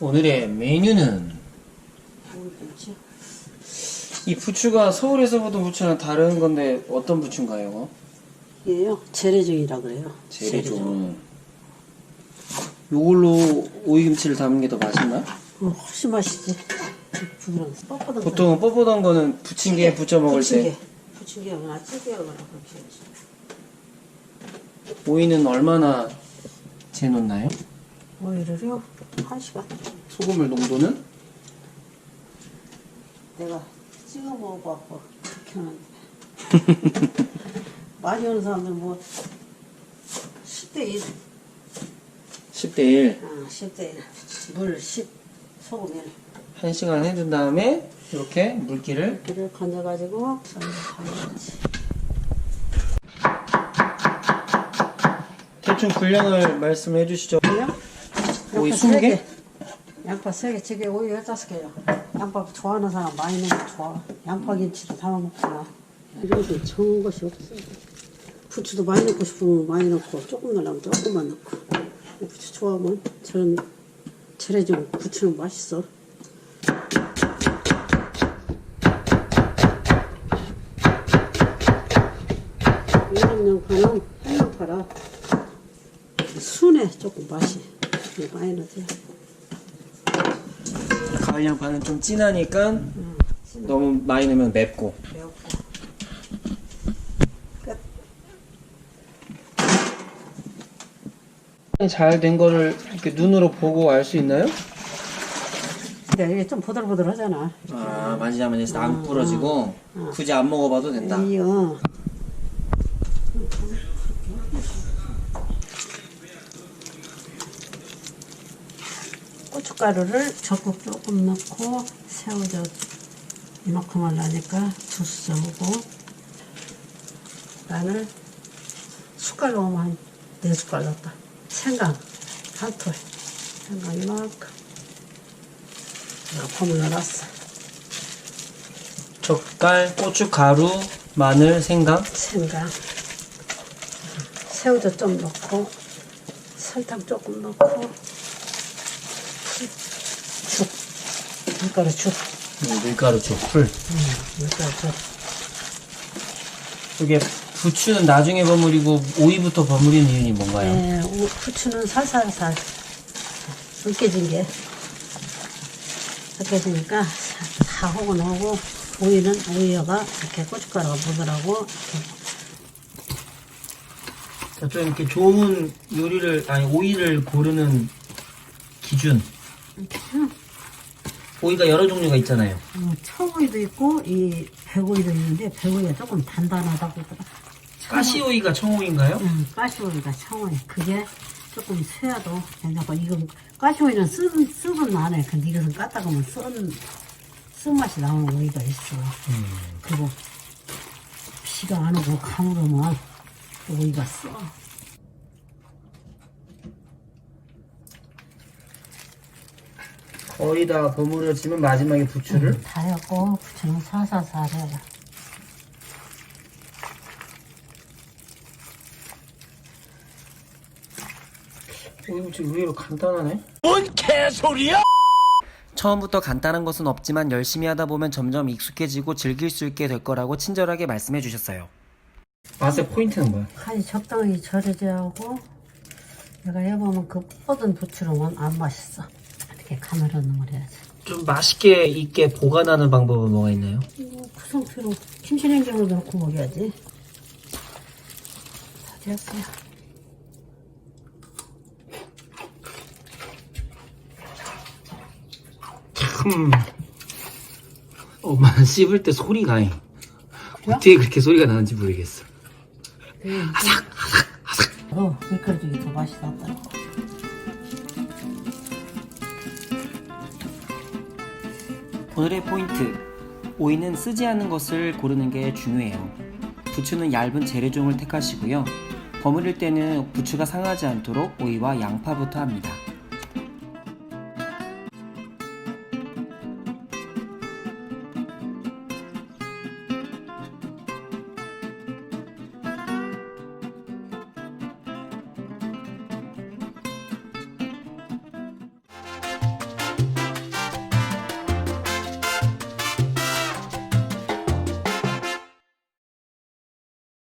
오늘의 메뉴는 이 부추가 서울에서 보던 부추랑 다른 건데 어떤 부추인가요? 얘요 재래종이라 그래요. 재래종. 요걸로 오이김치를 담는 게 더 맛있나? 어, 훨씬 맛있지. 뻣뻣한 보통 뻣뻣한 거는 부침개에 부쳐 먹을 때 부침개 하거나 찌개 하거나 그렇게 해야지. 오이는 얼마나 재놓나요? 오이를요 한 시간. 소금물 농도는? 내가 찍어 먹어갖고 그렇게 하는데 많이 오는 사람들 뭐 10대 1, 10대 1. 아, 10대 1, 물 10, 소금 1한 시간 해둔 다음에 이렇게 물기를 이를 건져가지고 담아야지. 대충 분량을 말씀해 주시죠. 그냥 오이 양파 20개? 세 개. 양파 3개, 찌개 오이 15개요. 양파 좋아하는 사람 많이 넣으면 좋아. 양파 김치도 담아 먹구나. 이렇게 좋은 것이 없어. 부추도 많이 넣고 싶으면 많이 넣고 조금 넣으려면 조금만 넣고. 부추 좋아하면 저 런 재래종 부추는 맛있어. 이런 양파는 한양파라 순해 조금 맛이. 많이 넣어야 가을 양파는 좀 진하니까 너무 많이 넣으면 맵고. 매웠고 끝 잘 된 거를 이렇게 눈으로 보고 알 수 있나요? 근데 이게 좀 보들보들하잖아 아 만지자마자 안 부러지고 굳이 안 먹어봐도 된다. 이거 고춧가루를 적국 조금 넣고 새우젓 이만큼만 나니까 두 숟가락고 마늘 숟갈 넣으면 한 네 숟갈 넣었다 생강 한톨 생강 이만큼. 내가 버물 넣어놨어. 젓갈, 고춧가루, 마늘, 생강. 생강, 새우젓 좀 넣고, 설탕 조금 넣고, 죽, 밀가루 죽, 음, 밀가루 죽풀. 밀가루 죽. 이게 부추는 나중에 버무리고 오이부터 버무리는 이유는 뭔가요? 네, 우- 부추는 살살살 으깨진 게 으깨지니까 사- 다 하고 나오고 오이는 오이여가 이렇게 고춧가루가 묻으라고 이렇게 자, 좀 이렇게 좋은 요리를 아니 오이를 고르는 기준. 오이가 여러 종류가 있잖아요. 어, 청오이도 있고 이 백오이도 있는데 백오이가 조금 단단하다고 그러더라. 가시오이가 청오인가요? 응, 가시오이가 청오이. 그게 조금 쇠야도 괜찮고 이거 가시오이는 습은 습은 나네. 근데 이것은 까다 보면 쓴 쓴맛이 나오는 오이가 있어. 그리고 비가 안 오고 가물으면 오이가 써. 거의 다 버무려지면 마지막에 부추를 다 했고 부추는 살살살 해라. 부추 의외로 간단하네. 처음부터 간단한 것은 없지만 열심히 하다 보면 점점 익숙해지고 즐길 수 있게 될 거라고 친절하게 말씀해 주셨어요. 맛의 포인트는 뭐야? 간이 적당히 절여져야 하고 내가 해보면 그 뻗은 부추로만 안 맛있어. 이렇게 놈을 해야지. 좀 맛있게 익게 보관하는 방법은 뭐가 있나요? 뭐, 그 상태로 김치냉장고에 넣고 먹여야지. 다 됐어요. 참 엄마는 씹을 때 소리가 어떻게 그렇게 소리가 나는지 모르겠어. 어, 밀가루 중에 더 맛이 낫더라고. 오늘의 포인트. 오이는 쓰지 않는 것을 고르는 게 중요해요. 부추는 얇은 재래종을 택하시고요. 버무릴 때는 부추가 상하지 않도록 오이와 양파부터 합니다.